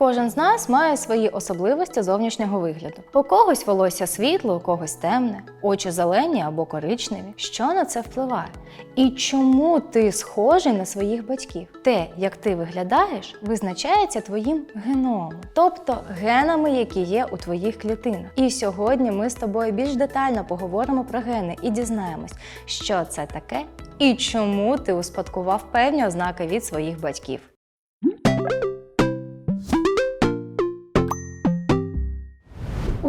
Кожен з нас має свої особливості зовнішнього вигляду. У когось волосся світло, у когось темне, очі зелені або коричневі. Що на це впливає? І чому ти схожий на своїх батьків? Те, як ти виглядаєш, визначається твоїм геномом, тобто генами, які є у твоїх клітинах. І сьогодні ми з тобою більш детально поговоримо про гени і дізнаємось, що це таке і чому ти успадкував певні ознаки від своїх батьків.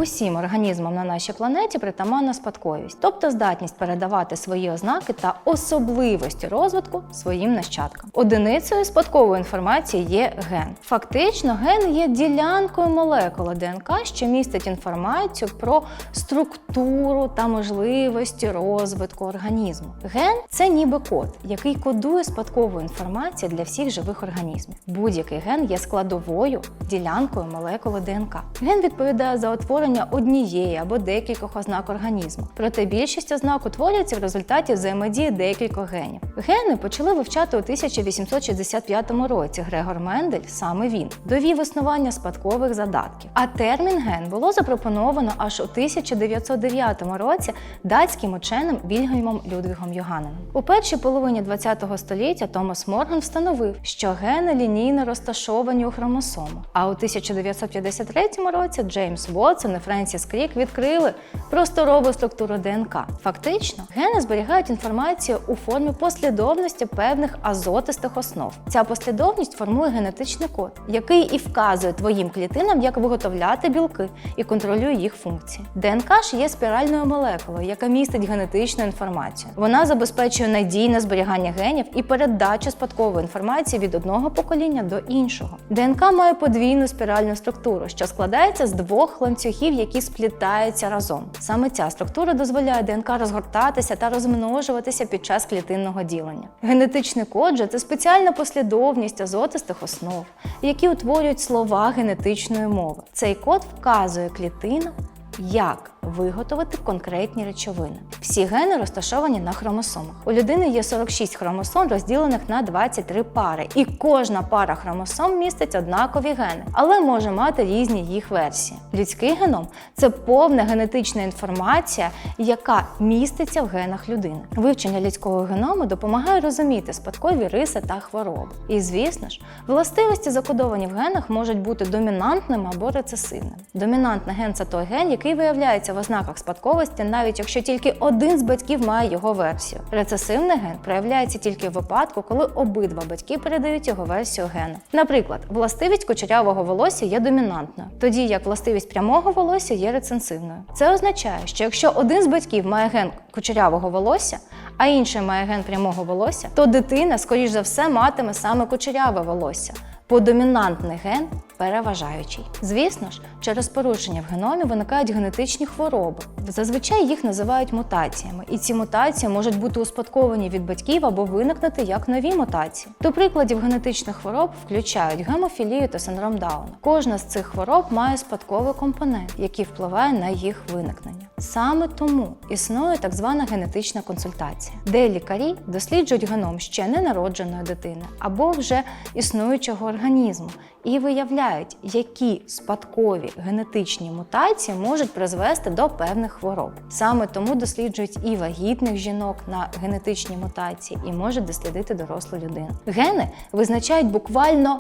Усім організмам на нашій планеті притаманна спадковість, тобто здатність передавати свої ознаки та особливості розвитку своїм нащадкам. Одиницею спадкової інформації є ген. Фактично, ген є ділянкою молекули ДНК, що містить інформацію про структуру та можливості розвитку організму. Ген це ніби код, який кодує спадкову інформацію для всіх живих організмів. Будь-який ген є складовою ділянкою молекули ДНК. Ген відповідає за утворення однієї або декількох ознак організму. Проте більшість ознак утворюється в результаті взаємодії декількох генів. Гени почали вивчати у 1865 році. Грегор Мендель, саме він, довів існування спадкових задатків. А термін ген було запропоновано аж у 1909 році датським ученим Вільгельмом Людвігом Йоганненом. У першій половині ХХ століття Томас Морган встановив, що гени лінійно розташовані у хромосомах. А у 1953 році Джеймс Вотсон і Френсіс Крік відкрили просторову структуру ДНК. Фактично, гени зберігають інформацію у формі послідовності певних азотистих основ. Ця послідовність формує генетичний код, який і вказує твоїм клітинам, як виготовляти білки і контролює їх функції. ДНК ж є спіральною молекулою, яка містить генетичну інформацію. Вона забезпечує надійне зберігання генів і передачу спадкової інформації від одного покоління до іншого. ДНК має подвійну спіральну структуру, що складається з двох ланцюгів, які сплітаються разом. Саме ця структура дозволяє ДНК розгортатися та розмножуватися під час клітинного ділення. Генетичний код же це спеціальна послідовність азотистих основ, які утворюють слова генетичної мови. Цей код вказує клітинам, як виготовити конкретні речовини. Всі гени розташовані на хромосомах. У людини є 46 хромосом, розділених на 23 пари, і кожна пара хромосом містить однакові гени, але може мати різні їх версії. Людський геном це повна генетична інформація, яка міститься в генах людини. Вивчення людського геному допомагає розуміти спадкові риси та хвороби. І звісно ж, властивості, закодовані в генах, можуть бути домінантними або рецесивними. Домінантний ген це той ген, який виявляється в ознаках спадковості, навіть якщо тільки один з батьків має його версію. Рецесивний ген проявляється тільки в випадку, коли обидва батьки передають його версію гена. Наприклад, властивість кучерявого волосся є домінантною, тоді як властивість прямого волосся є рецесивною. Це означає, що якщо один з батьків має ген кучерявого волосся, а інший має ген прямого волосся, то дитина, скоріш за все, матиме саме кучеряве волосся. Бо домінантний ген переважаючий. Звісно ж, через порушення в геномі виникають генетичні хвороби. Зазвичай їх називають мутаціями, і ці мутації можуть бути успадковані від батьків або виникнути як нові мутації. До прикладів генетичних хвороб включають гемофілію та синдром Дауна. Кожна з цих хвороб має спадковий компонент, який впливає на їх виникнення. Саме тому існує так звана генетична консультація, де лікарі досліджують геном ще ненародженої дитини або вже існуючого організму і виявляють, які спадкові генетичні мутації можуть призвести до певних хвороб. Саме тому досліджують і вагітних жінок на генетичні мутації, і можуть дослідити дорослу людину. Гени визначають буквально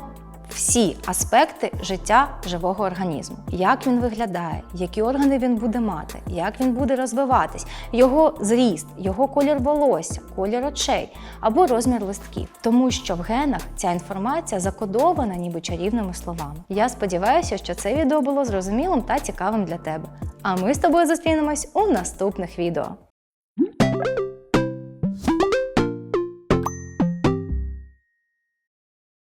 всі аспекти життя живого організму: як він виглядає, які органи він буде мати, як він буде розвиватись, його зріст, його колір волосся, колір очей або розмір листків. Тому що в генах ця інформація закодована ніби чарівними словами. Я сподіваюся, що це відео було зрозумілим та цікавим для тебе. А ми з тобою зустрінемось у наступних відео.